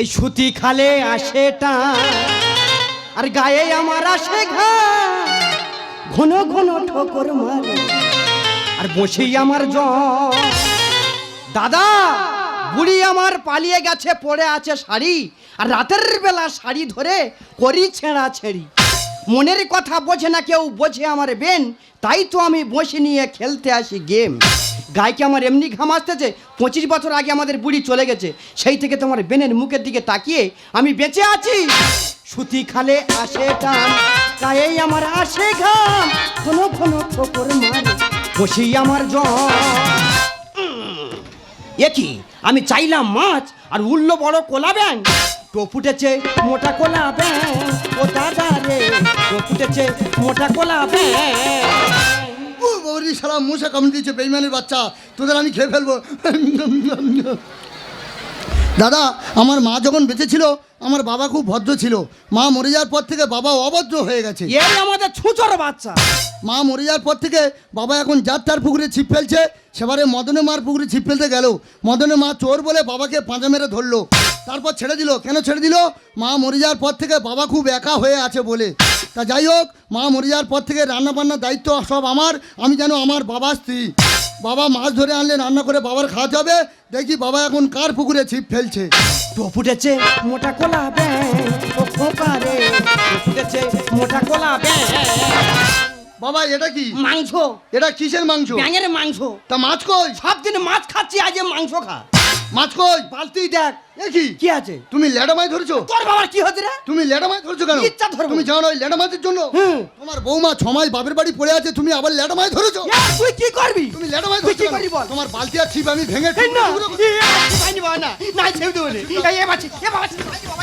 এই সুতি খালে আসে আর গায়ে আমার আসে ঘা। ঘন ঘন ঠোকর মারে। আর বসেই আমার জ দাদা বুড়ি আমার পালিয়ে গেছে পড়ে আছে শাড়ি। আর রাতের বেলা শাড়ি ধরে করি ছেঁড়া ছেড়ি। মনের কথা বোঝে না কেউ বোঝে আমার বেন। তাই তো আমি বসে নিয়ে খেলতে আসি গেম। গায়কে আমার এমনি ঘাম আসতেছে, পঁচিশ বছর আগে আমাদের বুড়ি চলে গেছে, সেই থেকে তোমার বেনের মুখের দিকে তাকিয়ে আমি বেঁচে আছি। সুতি খালে আসে টান, গায়ে আমার আসে ঘাম কোনো কোনো ঠোকর মারে বসেই আমার জন একই আমি চাইলাম মাছ আর উল্ল বড় কোলা ব্যাং তো ফুটেছে মোটা কোলা ব্যাং ও দাদা রে তো ফুটেছে মোটা কোলা ব্যাং ও বৌরি সারা মশা কামড়ে দিয়েছে বেইমানের বাচ্চা। তোদের আমি খেয়ে ফেলব। দাদা আমার মা যখন বেঁচে ছিল আমার বাবা খুব ভদ্র ছিল। মা মরে যাওয়ার পর থেকে বাবা অভদ্র হয়ে গেছে। এই আমাদের ছুচর বাচ্চা। মা মরে যাওয়ার পর থেকে বাবা এখন যার তার পুকুরে ছিপ ফেলছে সেবারে মদনে মার পুকুরে ছিপ ফেলতে গেল। মদনে মা চোর বলে বাবাকে পাঁজা মেরে ধরলো। তারপর ছেড়ে দিল। কেন ছেড়ে দিল? মা মরে যাওয়ার পর থেকে বাবা খুব একা হয়ে আছে বলে। তা যাই হোক মা মরে যাওয়ার পর থেকে রান্না বান্নার দায়িত্ব সব আমার। আমি যেন আমার বাবার স্ত্রী। বাবা মাছ ধরে আনলে রান্না করে বাবার খাওয়াতে হবে। দেখি বাবা এখন কার পুকুরে ছিপ ফেলছে। তো ফুটেছে মোটা কোলা ফুটেছে মোটা কোলা বাবা এটা কি? মাংস। এটা কিসের মাংস? ব্যাঙের মাংস। তা মাছ কই? সব দিন মাছ খাচ্ছি আজ মাংস খা। মাছ কই? বালতি দেখ। এ কি? কি আছে? তুমি লেডা মাছ ধরেছো? তোর বাবার কি হচ্ছে রে? তুমি লেডা মাছ ধরছো কেন? ইচ্ছা ধরবো। তুমি জানো ওই লেডা মাছের জন্য। তোমার বৌমা ছ মাস বাপের বাড়ি পড়ে আছে তুমি আবার লেডা মাছ ধরেছো তুই কি করবি? তুমি লেডা মাছ তুই ধরছো কি করবি বল? তোমার বালতি আর ছিপ আমি ভেঙে না না। না ছেড়ে দেবো। এই, এ বাবা।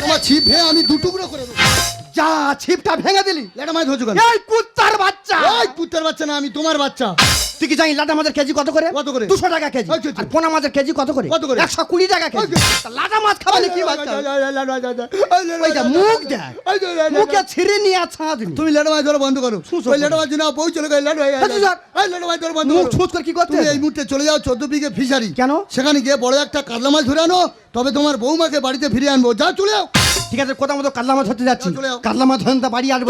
তোমার ছিপ ভেঙে আমি দু টুকরো করে দেবো। যা ছিপটা ভেঙে দিলি। লেডা মাছ ধরছো কেন? এই কুত্তার বাচ্চা! ওই পুত্রের বাচ্চা না আমি তোমার বাচ্চা। তুই কি জানি লাটা মাছের কেজি কত করে? কত করে? দুশো টাকা কেজি। আচ্ছা, আচ্ছা। আর পোনা মাছের কেজি কত করে? কত করে? একশো কুড়ি টাকা কেজি। আচ্ছা। লাটা মাছ খাওয়ালে কি বাচ্চা? মুখ দেখ। মুখে ছিঁড়ে নিয়ে ছাঁচ তুমি লেডা মাছ ধরা বন্ধ করো। ওই লেডা মাছ না বউ চলে গেল লেডা মাছ। ধরা বন্ধ মুখ ছুঁচ করে কি করতে এই মুহূর্তে চলে যাও চোদ্দ বিঘে ফিশারি। কেন? সেখানে গিয়ে বড় একটা কাতলা মাছ ধরে আনো তবে তোমার বৌমাকে বাড়িতে ফিরে আনব। যা চলে যাও। ঠিক আছে কোথাও মতো কাতলা মাছ ধরতে যাচ্ছি। কাতলা মাছ ধরেন তা বাড়ি আসব।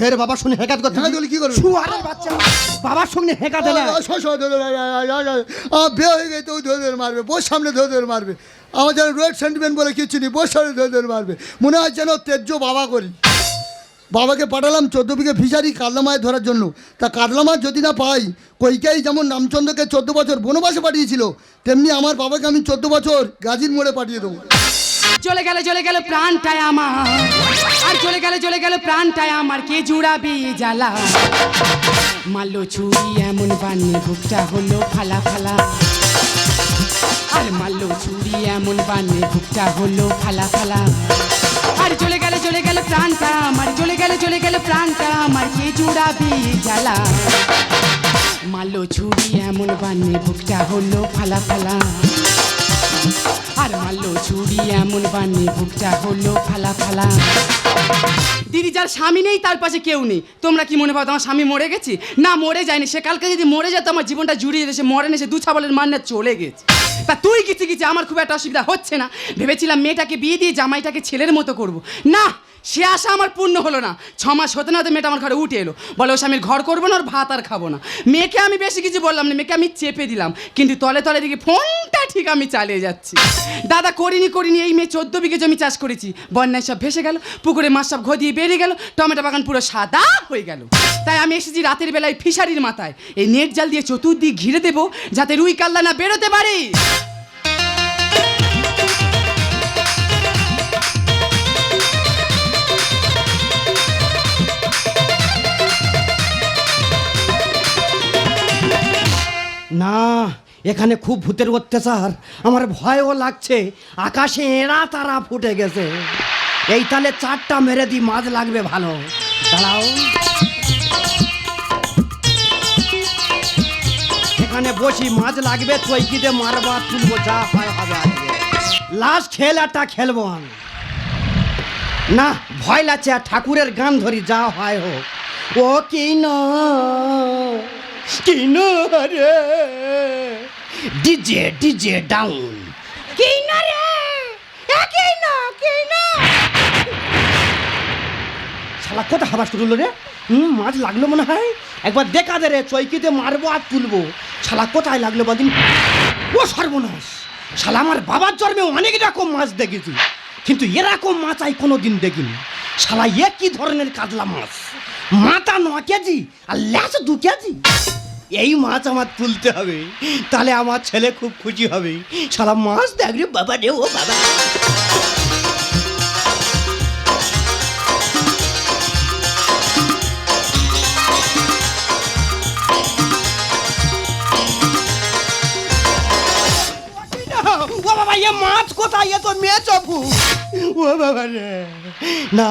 ফের বাবার সঙ্গে হেকাত করতে কি করবে? শুয়ারের বাচ্চা। বাবার সঙ্গে হেকাত না বিয়ে হয়ে গেছে ওই ধরে ধরে মারবে। বোর সামনে ধরে ধরে মারবে। আমার যেন রোড সেন্টিমেন্ট বলে কিছু নেই। বোর সামনে ধরে ধরে মারবে। মনে হয় যেন তেজ্য বাবা করি। বাবাকে পাঠালাম চোদ্দ বিঘে ফিশারি কাতলা মাছ ধরার জন্য। তা কাতলা মাছ যদি না পাই কৈকাই যেমন রামচন্দ্রকে চোদ্দ বছর বনবাসে পাঠিয়েছিল তেমনি আমার বাবাকে আমি চোদ্দ বছর গাজীর মোড়ে পাঠিয়ে দেবো। চলে গেল চলে গেল প্রাণটায় আমার। আর চলে গেল চলে গেল প্রাণটায় আমার। কে জুড়াবি জ্বালা? মারলো ছুরি, এমন বানিয়ে বুকটা হলো ফালা ফালা। আর মারলো ছুরি, এমন বানিয়ে বুকটা হলো ফালা ফালা। আর চলে গেল চলে গেল প্রাণটা আমার। চলে গেল চলে গেল প্রাণটা আমার। কে জুড়াবে জ্বালা? মারলো ছুরি, এমন বানিয়ে বুকটা হলো ফালা ফালা। আর মারলো চুরি, এমন বানে বুকটা হলো ফালা ফালা। দিদি, যার স্বামী নেই, তার পাশে কেউ নেই। তোমরা কি মনে পাও আমার স্বামী মরে গেছি? না, মরে যায়নি। সে কালকে যদি মরে যেত আমার জীবনটা জুড়িয়ে যেত সে মরে নেছে দু ছাবলের মান্না চলে গেছে। তা তুই কিছু কিছু আমার খুব একটা অসুবিধা হচ্ছে না। ভেবেছিলাম মেয়েটাকে বিয়ে দিয়ে জামাইটাকে ছেলের মতো করব। না সে আশা আমার পূর্ণ হলো না। ছ মাস হতে না হতে মেয়েটা আমার ঘরে উঠে এলো। বলে ও স্বামীর ঘর করব না, ওর ভাত আর খাব না। মেয়েকে আমি বেশি কিছু বললাম না, মেয়েকে আমি চেপে দিলাম। কিন্তু তলে তলে দিকে ফোনটা ঠিক আমি চালিয়ে যাচ্ছি। দাদা, করিনি করিনি, এই মেয়ে চোদ্দ বিঘে জমি চাষ করেছি। বন্যায় সব ভেসে গেল, পুকুরে মাছ সব ঘদিয়ে বেরিয়ে গেল, টমেটো বাগান পুরো সাদা হয়ে গেল। তাই আমি এসেছি রাতের বেলায় ফিশারির মাথায়। এই নেট জাল দিয়ে চতুর্দিক ঘিরে দেবো, যাতে রুই কাল্লা না বেরোতে পারে। এখানে খুব ভূতের অত্যাচার। আমার ভয়ও লাগছে। আকাশে এরা তারা ফুটে গেছে। এই তালে চারটা মেরে দি, মাছ লাগবে ভালো। দাঁড়াও। এখানে বসি, মাছ লাগবে, চৈকিতে মারবা, তুলবো, যা হয় হবে লাস্ট খেলাটা খেলব আমি। না, ভয় লাগছে ঠাকুরের গান ধরি, যা হয় হোক। ও কি না? কিনারে। DJ DJ down. কিনারে! কিনা কিনা! শালা কোথা হাবাস তুললো রে? হুম মাছ লাগল মনে হয়? একবার দেখা দে রে চৈকিতে মারবো আর তুলবো। শালা কোথায় লাগল বাদিন? ও সর্বনাশ! শালা আমার বাবার জন্মে অনেক রকম মাছ দেখেছি কিন্তু এরকম মাছ আই কোনো দিন দেখিনি। শালা একই ধরনের কাতলা মাছ? মাথা ন কেজি আর ল্যাচ দু কেজি? এই মাছ আমার তুলতে হবে। তাহলে আমার ছেলে খুব খুশি হবে। সারা মাছ দেখবে বাবা রে, ও বাবা। এ মাছ কোথায় এ তো মেয়েছ ভূত ও বাবা রে না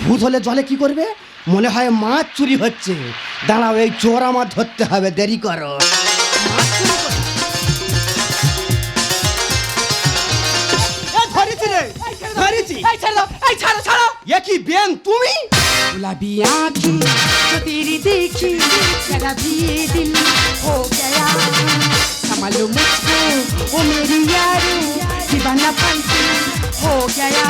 ভূত হলে জলে কি করবে মনে হয় মাছ চুরি হচ্ছে দাঁড়াও এই চোর আমার ধরতে হবে দেরি করো মাছ চুরি করে- এ, ধরেছি রে ধরেছি এই ছাড়ো এই ছাড়ো ছাড়ো এ কি বেন তুমি गुलाबी आंखें जो तेरी देखी जरा भी ये दिल हो गया संभालो मुझको ओ मेरी यारो दीवाना पंछी हो गया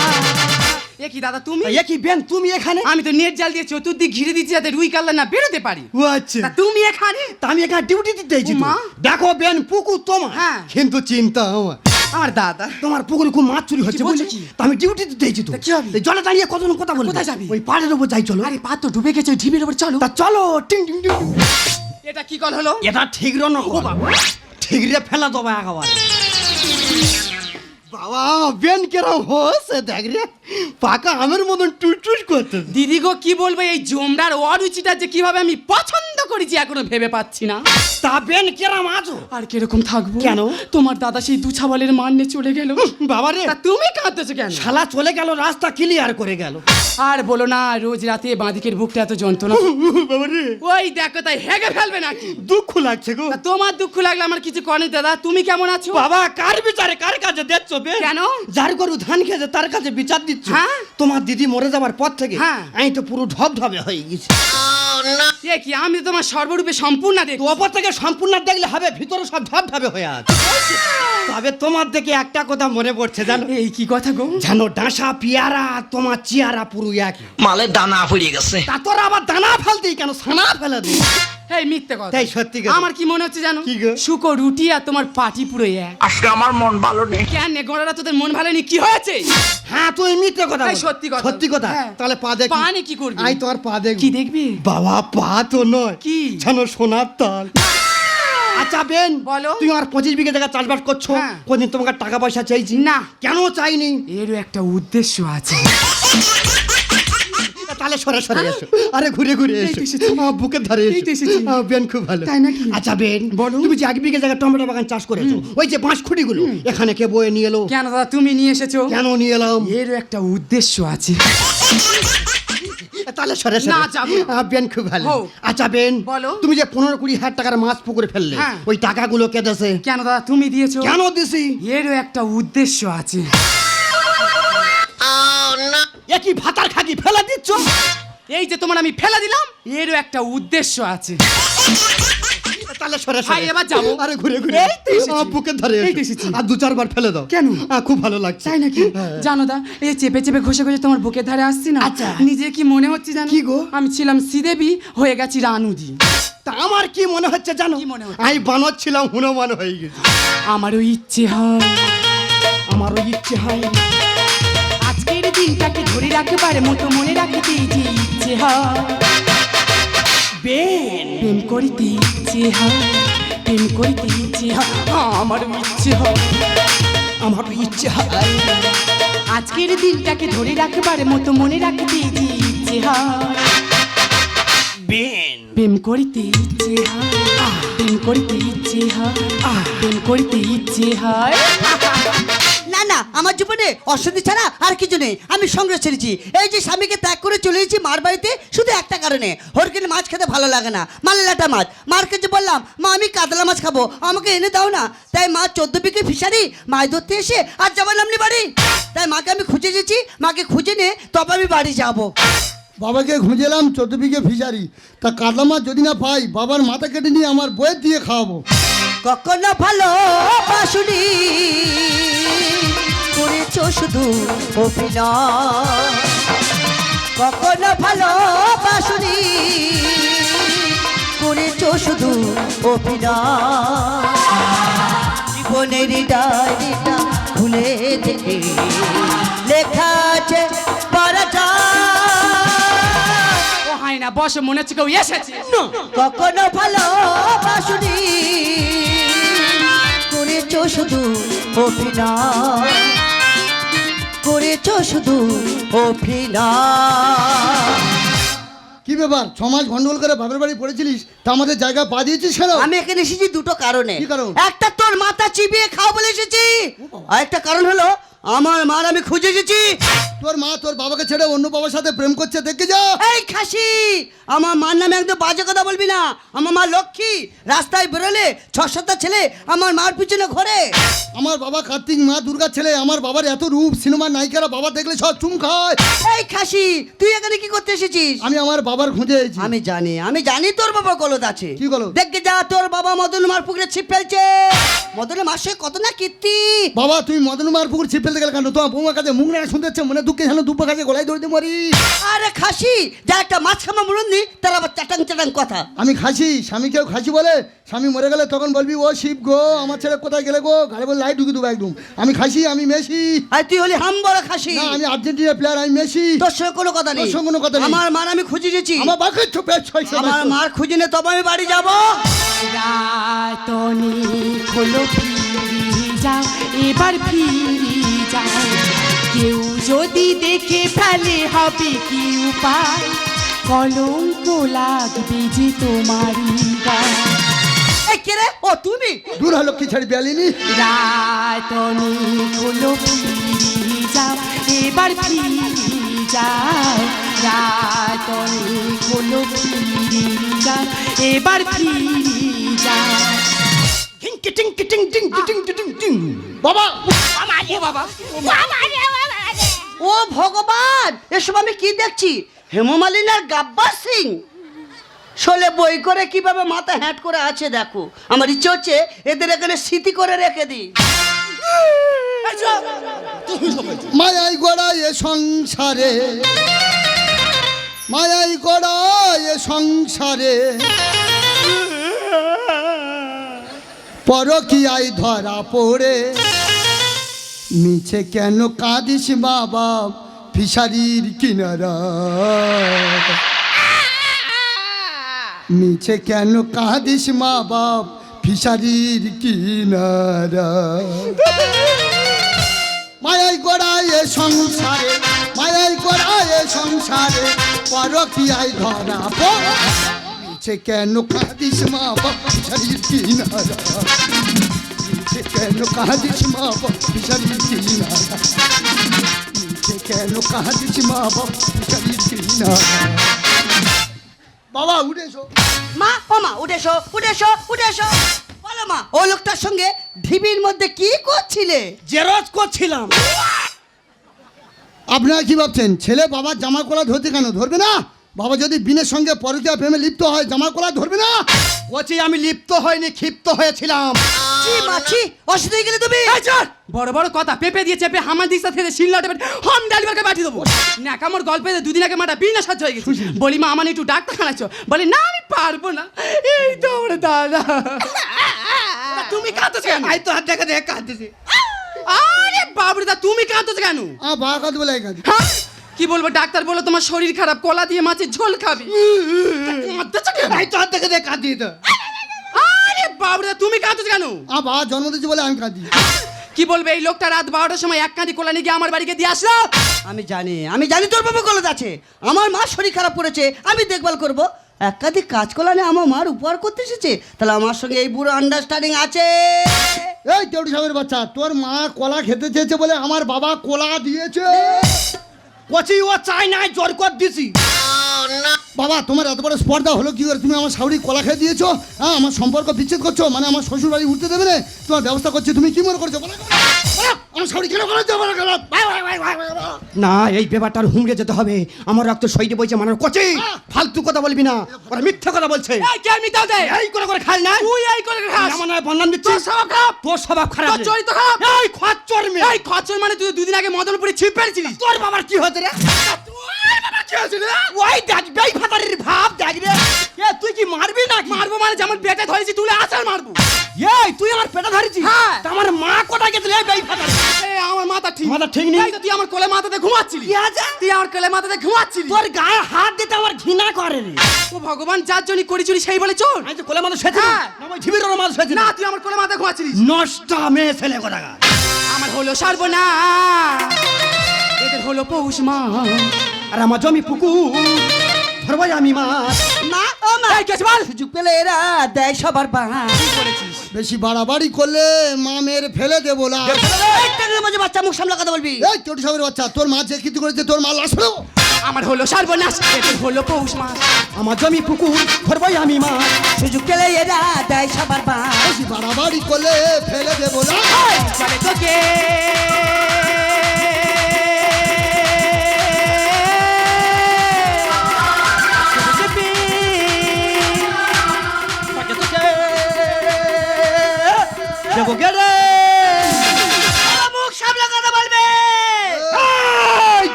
এ কি দাদা তুমি এ কি বেন তুমি এখানে আমি তো নেট জাল দিয়ে চতুর্দিক ঘিরে দিচ্ছি যাতে রুই কাল্লা না বেরোতে পারি ও আচ্ছা তা তুমি এখানে তা আমি এখানে ডিউটি দিতে এসেছি তো। মা। দেখো বেন পুকুর তোমার হ্যাঁ। কিন্তু চিন্তা আমার আমার দাদা তোমার পুকুরে খুব মাছ চুরি হচ্ছে কি বলছো বুঝলি কি? তা আমি ডিউটি দিতে এসেছি তো তা কি হবে? এই জলে দাঁড়িয়ে কতজন কথা বলবো কোথায় যাবি? ওই পাড়ের উপর যাই চলো আরে পা তো ডুবে গেছে ওই ঢিবির উপর চলো তা চলো টিং টিং টিং টিং। এটা কি কল হলো এটা ঠিক রন ঠিক রে ফেলা দেবো একেবারে বাবা বেন কেরম হচ্ছে দেখ রে। পাকা আমের মতন টুস করতে। দিদি গো কি বলব এই জমরার অরুচিটা যে কীভাবে আমি পছন্দ করেছি এখনও ভেবে পাচ্ছি না। তা বেন কেরম আছো আর কীরকম থাকব? কেন? তোমার দাদা সেই দু ছাবালের মান নিয়ে চলে গেল বাবা রে। তা তুমি কাঁদতেছো কেন? শালা চলে গেল রাস্তা ক্লিয়ার করে গেল। আর বলো না রোজ রাতে বাঁদিকের বুকটা এত যন্ত্রণা। বাবা রে। ওই দেখো তাই হেগে ফেলবে নাকি? দুঃখ লাগছে গো। তোমার দুঃখ লাগলে আমার কিছু করেনি দাদা। তুমি কেমন আছো? বাবা কার বিচারে কার কাছে দিচ্ছ বে কেন? যার গরু ধান খেয়েছে তার কাছে বিচার দিচ্ছ। হ্যাঁ? তোমার দিদি মরে যাবার পর থেকে হ্যাঁ। আমি তো পুরো ঢপ ঢপে হয়ে গেছি। এ কি আমি তোমার সর্বরূপে সম্পূর্ণ দেখ ওপর থেকে সম্পূর্ণ দেখলে হবে ভিতরে সব ঢপ ঢপে হয়ে আছে। তবে তোমার দেখে একটা কথা মনে পড়ছে জানো? এই কি কথা গো? জানো ডাঁসা পিয়ারা তোমার চিয়ারা পুরো একই। মালের দানা ফুরিয়ে গেছে। তা তোর আবার দানা ফেলতেই কেন? সানা ফেলে দিই এই মিথ্যে কথা তাই সত্যি কথা। আমার কি মনে হচ্ছে জানো কি গো? শুকো রুটি আর তোমার পাটি পুরো এক আজকে আমার মন ভালো নেই কেন গোড়ারা তোদের মন ভালো নেই কি হয়েছে হ্যাঁ তুই মিথ্যে কথা এই সত্যি কথা। সত্যি কথা হ্যাঁ। তাহলে পা দেখ পা কি করবি? আই তোমার পা দেখ কি দেখবি বাবা পা তো নয় কি? জানো সোনার তাল আচ্ছা বেন বলো। তুমি আমার পঁচিশ বিঘে জায়গা চাষবাস করছ হ্যাঁ। কোনদিন তোমাকে টাকা পয়সা চাইছি না। কেন চাইনি এরও একটা উদ্দেশ্য আছে তাহলে সরে সরে এসো। আরে ঘুরে ঘুরে এসো। বুকের ধারে এসো। বেন খুব ভালো। তাই নাকি? আচ্ছা বেন বলো। তুমি যে এক বিঘে জায়গা টমেটো বাগান চাষ করেছ ওই যে বাঁশ খুঁটিগুলো এখানে কে বয়ে নিয়ে এলো? কেন দাদা তুমি নিয়ে এসেছ? কেন নিয়ে এলাম? এরও একটা উদ্দেশ্য আছে। তাহলে সরে সরে। না, যাব। বেন খুব ভালো। আচ্ছা বেন বলো। তুমি যে পনেরো কুড়ি হাজার টাকার মাছ পুকুরে ফেললে হ্যাঁ। ওই টাকাগুলো কে দেশে কেন দাদা তুমি দিয়েছ? কেন দিছি? এরও একটা উদ্দেশ্য আছে। এ কি ভাতার খাকি ফেলে দিচ্ছ? এই যে তোমার আমি ফেলে দিলাম এরও একটা উদ্দেশ্য আছে। তাহলে সরে ভাই, সরে এবার যাব। আরে ঘুরে ঘুরে। এই তো এসেছি। আহ, বুকের ধারে এই তো এসো। আর দু চারবার ফেলে দাও। কেন? আহ, খুব ভালো লাগছে। তাই নাকি? জানো দা এই চেপে চেপে ঘষে ঘষে তোমার বুকের ধারে আসছি না আচ্ছা। নিজে কি মনে হচ্ছে জানো? কি গো? আমি ছিলাম শ্রীদেবী হয়ে গেছি রানুদি। তা আমার কি মনে হচ্ছে জানো? কি মনে হচ্ছে? আমি বানচ্ছিলাম হনুমান হয়ে গেছি। আমারও ইচ্ছে হয়। আমারও ইচ্ছে হয়। দিনটাকে ধরে রাখবার মতো মনে রাখতে যে ইচ্ছে হয়। বেন প্রেম করিতে ইচ্ছে হয় প্রেম করিতে ইচ্ছে হয়। আমারও ইচ্ছে হয় আমারও ইচ্ছে হয়। আজকের দিনটাকে ধরে রাখবার মতো মনে রাখতে যে ইচ্ছে হয়। বেন প্রেম করিতে ইচ্ছে হয় প্রেম করিতে ইচ্ছে হয় প্রেম করিতে ইচ্ছে হয়। না আমার জীবনে অশান্তি ছাড়া আর কিছু নেই। আমি সংগ্রহ ছেড়েছি। এই যে স্বামীকে ত্যাগ করে চলে এসেছি মার বাড়িতে শুধু একটা কারণে। হরকিন মাছ খেতে ভালো লাগে না। মালালাটা মাছ। মার কাছে বললাম মা আমি কাতলা মাছ খাব। আমাকে এনে দাও না। তাই মা চোদ্দ বিঘে ফিশারি মাছ ধরতে এসে আর যাবার নামনি বাড়ি। তাই মাকে আমি খুঁজে গেছি মাকে খুঁজে নিয়ে তবে আমি বাড়ি যাব। বাবাকে খুঁজেলাম চোদ্দ বিঘে ফিশারি। তা কাতলা মাছ যদি না পাই বাবার মাথা কেটে নিয়ে আমার বইয়ের দিয়ে খাওয়াবো। কখনো ভালো বাসুনি করেছ শুধু অভিনয়? কখনো ভালোবাসুনি করেছ শুধু অভিনয়? জীবনের ডায়েরিটা খুলে দেখে লেখা আছে পরাজয় ও হয় না বসে মনে হচ্ছে কেউ এসেছে। কখনো ভালোবাসুনি করেছ শুধু অভিনয়। করেছ শুধু অভিনয় কি ব্যাপার? মাস গন্ডগোল করে বাপের বাড়ি পড়েছিলিস তা আমাদের জায়গা পা দিয়েছিস কেন? আমি এখানে এসেছি দুটো কারণে। কি কারণ? একটা তোর মাথা চিবিয়ে খাও বলে এসেছি আর একটা কারণ হলো আমার মার আমি খুঁজে এসেছি। তোর মা তোর বাবাকে ছেড়ে অন্য বাবার সাথে প্রেম করছে দেখে যাও। এই খাসি আমার মার নামে একদম বাজে কথা বলবি না। আমার মা লক্ষ্মী রাস্তায় বেরোলে ছ সাতটা ছেলে আমার মার পিছনে ঘোরে। আমার বাবা কার্তিক মা দুর্গা ছেলে আমার বাবার এত রূপ সিনেমার নায়িকারা বাবা দেখলে সব চুম খায়। এই খাসি তুই এখানে কি করতে এসেছিস? আমি আমার বাবার খুঁজে এসেছি। আমি জানি আমি জানি তোর বাবা গলদ আছে। কি গলদ? দেখে যা তোর বাবা মদন মার পুকুরে ছিপ ফেলছে। মদনের মাসে কত না কীর্তি। বাবা তুই মদন মার পুকুর ছিপ ফেলতে গেলে কেন তোমার বৌমার কাছে মুখ না শুনতে হচ্ছে মনে দুঃখে যেন দুব্বা কাছে গলায় দৌড়তে মরি। আরে খাসি যা একটা মাছ খামা মুরন্দি তার আবার চাটাং চাটাং কথা। আমি খাসি স্বামীকেও খাসি বলে স্বামী মরে গেলে তখন বলবি ও শিব গো আমার ছেলে কোথায় গেলে গো? গাড়ি বলে লাইট ঢুকে দেবো একদম। আমি খাসি আমি মেসি। আর তুই হলি হাম বড় খাসি। না আমি আর্জেন্টিনা প্লেয়ার আমি মেসি। তোর সঙ্গে কোনো কথা নেই। তোর সঙ্গে কোনো কথা নেই। আমার মার আমি খুঁজে গেছি আমার বাকে চোপে ছয় আমার মার খুঁজে নে তবে আমি বাড়ি যাব। রাতনি ফিরি। যাও এবার ফিরি যাও। কেউ যদি দেখে ফেলে হবে কি উপায়? কলঙ্ক লাগবে যে তোমারই গায়ে রে? ও তুমি? দূর হলো কি ছাড়ি পেয়ালিনি রাতনি হলো ফিরি যাও এবার ফিরি যাও। রাতনি হলো ফিরি যাও এবার ফিরি যাও। টিং টিং টিং টিং টিং টিং টিং বাবা ও বাবা ও ভগবান এসব আমি কি দেখছি হেমমালিনী আর গাব্বার সিং শোলে বই করে কীভাবে মাথা হ্যাট করে আছে দেখো আমার ইচ্ছে হচ্ছে এদের এখানে স্মৃতি করে রেখে দিই মায়াই গড়া এ সংসারে মায়াই গড়া এ সংসারে পরকিয়াই ধরা পড়ে। মিছে কেন কাঁদিস বাবা? ফিসারির কিনারা। মিছে কেন কাঁদিস মা বাপ? ফিসারির কিনারা। মায়াই গড়ায় এ সংসারে, মায়াই গড়ায় এ সংসারে পরকিয়াই ধরা পড়ছে কেন কাঁদিস মা বাবা শরীর কিনারা কেন কাঁদিস মা বাবা শরীর কিনারা নিচে কেন কাঁদিস মা বাবা শরীর কিনারা বাবা উঠে এসো মা ও মা উঠে এসো উঠে এসো উঠে এসো বলো মা ও লোকটার সঙ্গে ঢিবির মধ্যে কি করছিলে? জেরক্স করছিলাম। আপনারা কি ভাবছেন? ছেলে বাবার জামা কলা ধরতে কেন? ধরবে না? বাবা যদি বিনের সঙ্গে পরকিয়া প্রেমে লিপ্ত হয় জামা কলা ধরবে না? কচি আমি লিপ্ত হয়নি ক্ষিপ্ত হয়েছিলাম। চি মাছি অসুবিধা গেলে তুমি? এই চল! বড় বড় কথা পেঁপে দিয়ে চেপে হামার দিকটা থেকে শিলনাটে হোম ডেলিভারিকে পাঠিয়ে দেবো। ন্যাকামোর গল্পে দুদিন আগে মাটা বিনা সাহায্য হয়ে গেছে। বলি মা আমার একটু ডাক্তার খানাচ্ছ বলে না আমি পারব না। এই তো আমার দাদা। তুমি কাঁদছো কেন? আই তো হাত দেখা দেখে কাঁদতেছি। আরে বাবুরে দা তুমি কাঁদছো কেন? আ বা কাঁদে বলে কাঁদে হ্যাঁ? কি বলব? ডাক্তার বলো তোমার শরীর খারাপ কলা দিয়ে মাছের ঝোল খাবে। কেন? আই তো দেখে আরে বাবুরে তুমি কাঁদছো কেন? আ বা জন্ম দিয়েছে বলে আমি কাঁদি। কি বলবে এই লোকটা রাত বারোটার সময় এক কাঁদি কোলা নিয়ে গিয়ে আমার বাড়িকে দিয়ে আসলো? আমি জানি আমি জানি তোর বাবা গলদ আছে। আমার মা শরীর খারাপ করেছে আমি দেখভাল করব। একাধিক কাজ কলানে আমার মার উপহার করতে এসেছে তাহলে আমার সঙ্গে এই বুড়ো আন্ডারস্ট্যান্ডিং আছে। এই তেউটি সাহেবের বাচ্চা তোর মা কলা খেতে চেয়েছে বলে আমার বাবা কলা দিয়েছে। কচি ও চাই নাই জোর কর দিছি। বাবা তোমার এত বড় স্পর্ধা হলো কি করে? তুমি আমার শাউরি কলা খেয়ে দিয়েছ? হ্যাঁ আমার সম্পর্ক বিচ্ছেদ করছ? মানে আমার শ্বশুর বাড়ি উঠতে দেবে না? তোমার ব্যবস্থা করছে তুমি কি মনে করছ? আমার শাউরি কেন না এই ব্যাপারটার হুমড়ে যেতে হবে। আমার রক্ত শহীদে বইছে মানার কচি। ফালতু কথা বলবি না। ওরা মিথ্যা কথা বলছে। এই করে করে খাই না। তুই এই করে খাস। আমার নয় বন্ধান দিচ্ছিস। তোর স্বভাব খারাপ। তোর স্বভাব খারাপ। তোর চরিত্র খারাপ। এই খচ্চর মেয়ে। এই খচ্চর মানে তুই দুদিন আগে মদনপুরে ছিপ ফেলছিলিস তোর বাবার কি হতে রে? ওই দেখ বেই ফাতারের ভাব দেখ রে এ তুই কি মারবি না মারবো মানে যেমন পেটে ধরেছি তুলে আসার মারবো। এই তুই আমার পেটে ধরেছিস? হ্যাঁ। আমার মা কোথায় গেছিল? এই বেই ফাতার আমার মাথা ঠিক মাথা ঠিক নেই? তুই আমার কোলে মাথাতে ঘুমাচ্ছিলি। তুই আমার কোলে মাথাতে ঘুমাচ্ছিলি। তোর গায়ে হাত দিতে আমার ঘৃণা করে রে। ও ভগবান যার জন্য করি চুরি সেই বলে চোর। আমি তো কোলে মানুষ হয়েছে হ্যাঁ। না ঝিবির না তুই আমার কোলে মাথায় ঘুমাচ্ছিলিস। নষ্ট মেয়ে ছেলে কোথাকার। আমার হলো সর্বনা এদের হলো পৌষ মা আর আমার জমি পুকুর ধরবাই আমি মাছ মা ও মা। সুযোগ পেলে এরা দেয় সবার বাঁ করেছিস? বেশি বাড়াবাড়ি করলে মা মেয়ের ফেলে দেবো না। মাঝে বাচ্চা মুখ সামলা কথা বলবি? এই চটি সাহেবের বাচ্চা তোর মা যে কীর্তি করেছে তোর মা লাশ ফেলো আমার হলো সর্বনাশ এদের হলো পৌষ মাস। আমার জমি পুকুর ধরবাই আমি মাছ সুযোগ পেলে এরা দেয় সবার বাড়াবাড়ি করলে ফেলে দেবো না। চলে তোকে।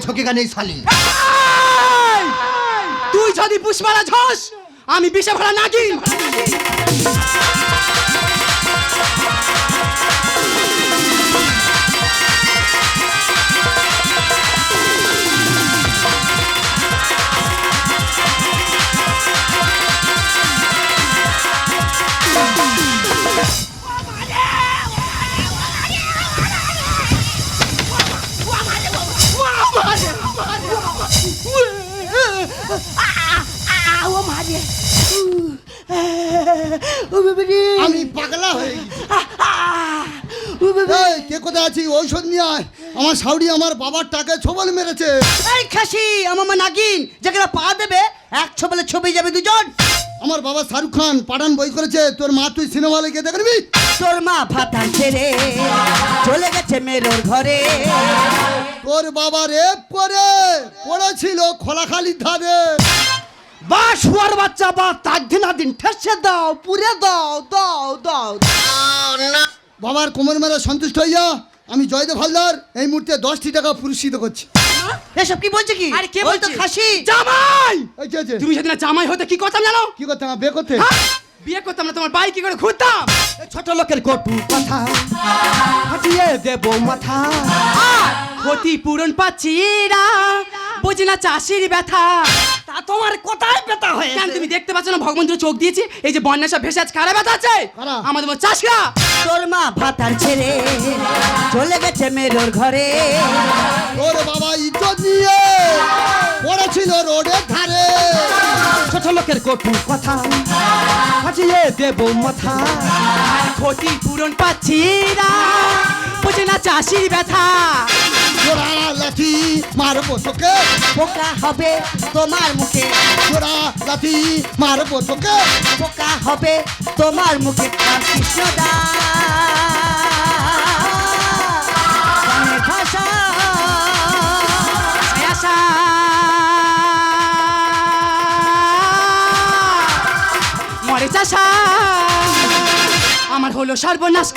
মেছকে গানে শালি তুই যদি পুষ্পারা ঝস আমি বিষে ভরা নাগিন। আছি ঔষধ নিয়ে আয়। আমার সাউরি আমার বাবার টাকে ছবল মেরেছে। এই খাসি আমার মা নাগিন যেখানে পা দেবে এক ছবলে ছবি যাবে দুজন। আমার বাবা শাহরুখ খান পাঠান বই করেছে তোর মা তুই সিনেমা হলে গিয়ে দেখবি? তোর মা ভাতার ছেড়ে চলে গেছে মেরোর ঘরে। তোর বাবা রেপ করে পড়েছিল খোলাখালির ধারে। বা শুয়ার বাচ্চা বা তার দিন দিন ঠেসে দাও পুরে দাও দাও দাও। বাবার কোমর মেরে সন্তুষ্ট হইয়া আমি জয়দেব হালদার এই মুহূর্তে দশটি টাকা পুরস্কৃত করছি। এসব কি বলছে কি? আরে কে বলতো খাসি। জামাই! এই কি যে। তুমি সেদিন জামাই হতে কি করতাম জানো? কি করতে আমার বিয়ে করতে? হ্যাঁ? বিয়ে করতাম না তোমার বাইক কি করে ঘুরতাম? ছোট লোকের কটু কথা ফাটিয়ে দেব মাথা। আর ক্ষতিপূরণ পাচ্ছি না। বোঝে না চাষির ব্যথা। তা তোমার কোথায় পেতা হয়ে কেন তুমি দেখতে পাচ্ছ না ভগবান দুটো চোখ দিয়েছি। এই যে বন্যা সব ভেসে আজ কারা ব্যথা আছে? কারা? আমাদের মতো চাষিরা। তোর মা ভাতার ছেড়ে চলে গেছে মেরোর ঘরে। তোর বাবা ইজ্জত নিয়ে পড়েছিল রোডের ধারে। ছোট লোকের কটু কথা ফাটিয়ে দেব মাথা। আর ক্ষতিপূরণ পাচ্ছি না বোঝে না চাষির ব্যথা। তোরা লাঠি মারবো তোকে। পোকা হবে তোমার মুখে। তোরা লাঠি মারবো তোকে। পোকা হবে তোমার মুখে। কৃষ্ণদা ভাষা। মরে চাষা। আমার হলো সর্বনাশ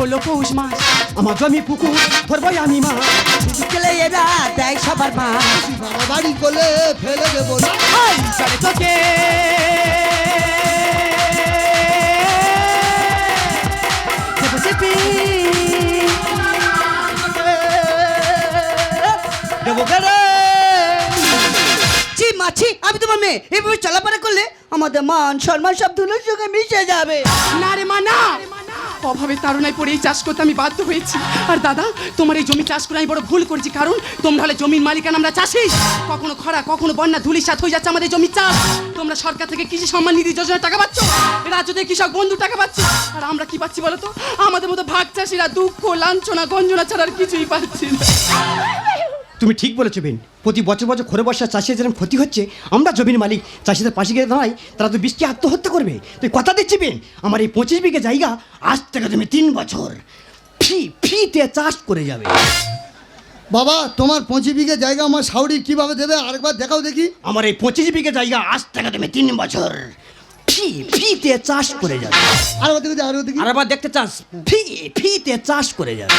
হলো পৌষ মাস। আমার জমি পুকুর ধরবাই আমি মাছ গেলে এরা দেয় সবার মা। বাড়াবাড়ি করলে ফেলে দেবো তোকে। দেব ছি মাছি আমি তোমার মেয়ে। এভাবে চলাফেরা করলে আমাদের মান সম্মান সব ধুলোর সঙ্গে মিশে যাবে। না রে মা, না। অভাবে তারুণায় পড়ে এই চাষ করতে আমি বাধ্য হয়েছি। আর দাদা, তোমার এই জমি চাষ করে আমি বড় ভুল করেছি, কারণ তোমরা হলে জমির মালিকান আমরা চাষি কখনো খরা, কখনো বন্যা, ধুলির সাথ হয়ে যাচ্ছে আমাদের জমির চাষ। তোমরা সরকার থেকে কৃষি সম্মান নিধি যোজনার টাকা পাচ্ছ? রাজ্য থেকে কৃষক বন্ধু টাকা পাচ্ছ? আর আমরা কি পাচ্ছি বলো তো? আমাদের মতো ভাগ চাষিরা দুঃখ, লাঞ্ছনা, গঞ্জনা ছাড়া আর কিছুই পাচ্ছি না। তুমি ঠিক বলেছ বেন। প্রতি বছর বছর খরে বর্ষা চাষির যেরকম ক্ষতি হচ্ছে আমরা জমির মালিক চাষিদের পাশে গিয়ে দাঁড়াই তারা তো বৃষ্টি আত্মহত্যা করবে। তুই কথা দিচ্ছি বেন আমার এই পঁচিশ বিঘে জায়গা আজ থেকে তুমি তিন বছর ফি ফিতে চাষ করে যাবে। বাবা তোমার পঁচিশ বিঘে জায়গা আমার সাউরি কীভাবে দেবে? আরেকবার দেখাও দেখি। আমার এই পঁচিশ বিঘে জায়গা আজ থেকে তুমি তিন বছর ফি ফিতে চাষ করে যাবে। আর ওদিকে যা, আর ওদিকে আর আবার দেখতে চাস ফি ফিতে চাষ করে যাবে।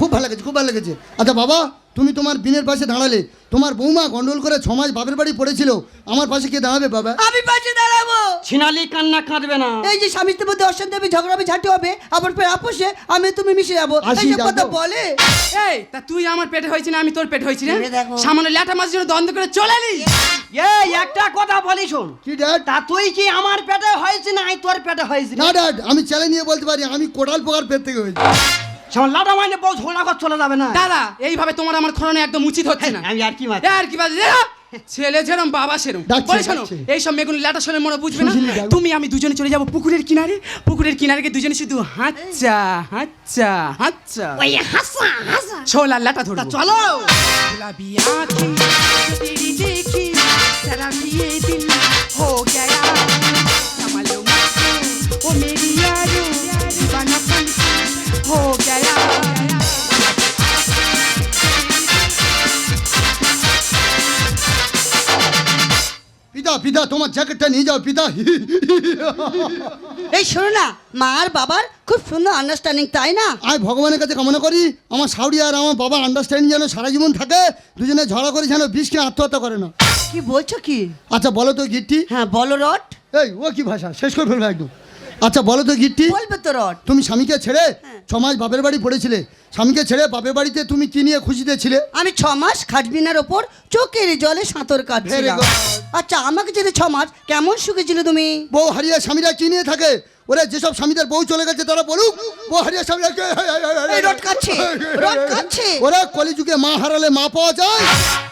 খুব ভালো লেগেছে খুব ভালো লেগেছে। আচ্ছা বাবা তুমি তোমার বিনের পাশে দাঁড়ালে তোমার বৌমা গন্ডল করে ছমাস বাপের বাড়ি পড়েছিল আমার পাশে কে দাঁড়াবে বাবা? আমি পাশে দাঁড়াবো। ছিনালি কান্না কাঁদবে না। এই যে স্বামীর মধ্যে অশান্তি হবে ঝগড়া হবে ঝাঁটি হবে আবার ফের আপোষে আমি তুমি মিশে যাব। আসি, এইসব কথা বলে। এই তা তুই আমার পেটে হয়েছি না আমি তোর পেটে হয়েছি না। সামান্য ল্যাটা মাছ জন্য দ্বন্দ্ব করে চলে এলি? এই একটা কথা বলি শোন। কি ড্যাড তা তুই কি আমার পেটে হয়েছে না আমি তোর পেটে হয়েছি? না ড্যাড আমি চ্যালেঞ্জ নিয়ে বলতে পারি আমি কোটাল পোকার পেট থেকে হয়েছি। সামনে লাটা মাইনে বউ ঝোলা কর চলে যাবে না দাদা এইভাবে তোমার আমার খরণে একদম উচিত হচ্ছে না আমি আর কি মার এ আর কি বাজে ছেলে যেরম বাবা সেরম ডাকছে, বলে শোনো ডাকছে। এই সব মেগুন ল্যাটা শোনে মনে বুঝবে না শুনছিলি, ডাকবে। তুমি আমি দুজনে চলে যাব পুকুরের কিনারে পুকুরের কিনারে গিয়ে দুজনে শুধু হাচ্চা হাচ্চা হাচ্চা ওই হাসা হাসা ছোলা ল্যাটা ধরবো চলো गुलाबी आँखें तेरी देखी जरा भी ये दिल हो गया তোমার জ্যাকেটটা নিয়ে যাও পিতা। এই শোনো না মা আর বাবার খুব সুন্দর আন্ডারস্ট্যান্ডিং তাই না? আমি ভগবানের কাছে কামনা করি আমার সাউরি আর আমার বাবার আন্ডারস্ট্যান্ডিং যেন সারা জীবন থাকে দুজনে ঝড়া করে যেন বিষ কিনে আত্মহত্যা করে না। কি বলছো কি? আচ্ছা বলো তো গিট্টি। হ্যাঁ বলো রট। এই ও কি ভাষা? শেষ করে ফেলবে একদম। আচ্ছা বলো তো গিট্টি। বলবে তো রট তুমি স্বামীকে ছেড়ে হ্যাঁ। ছ মাস বাপের বাড়ি পড়েছিলে। স্বামীকে ছেড়ে বাপের বাড়িতে তুমি কি নিয়ে খুশিতে ছিলে আমি ছ মাস খাটবিনার ওপর চোখের জলে সাঁতর কাটছিলাম। আচ্ছা আমাকে ছেড়ে ছ মাস কেমন সুখে ছিল তুমি? বউ হারিয়ে স্বামীরা কি নিয়ে থাকে? ওরা যেসব স্বামীদের বউ চলে গেছে তারা বলুক বউ হারিয়ে স্বামীরা রড কাটছে, রড কাটছে। ওরা কলিযুগে মা হারালে মা পাওয়া যায়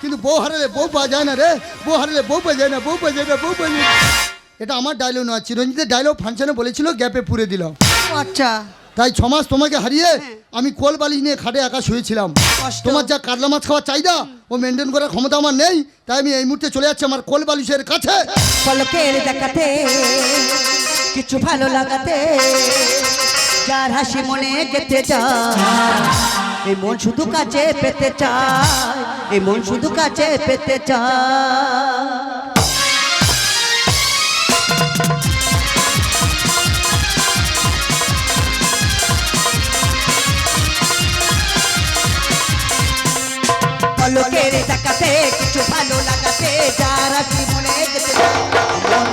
কিন্তু বউ হারালে বউ পাওয়া যায় না রে। বউ হারালে বউ পাওয়া যায় না বউ পাওয়া যায় না বউ পাওয়া যায় না। এটা আমার ডায়লগ নয় চিরঞ্জিতের ডায়লগ ফাংশনে বলেছিল গ্যাপে পুরে দিলাম। আচ্ছা। তাই ছ মাস তোমাকে হারিয়ে আমি কোল বালিশ নিয়ে খাটে একা শুয়েছিলাম। তোমার যা কাতলা মাছ খাওয়ার চাহিদা ও মেনটেন করার ক্ষমতা আমার নেই তাই আমি এই মুহূর্তে চলে যাচ্ছি আমার কোল বালিশের কাছে। পলকের দেখাতে কিছু ভালো লাগাতে যার হাসি মনে গেতে যায়। এই মন শুধু কাছে পেতে চায় এই মন শুধু কাছে পেতে চায়। হাসি মনে গেতে চায় মন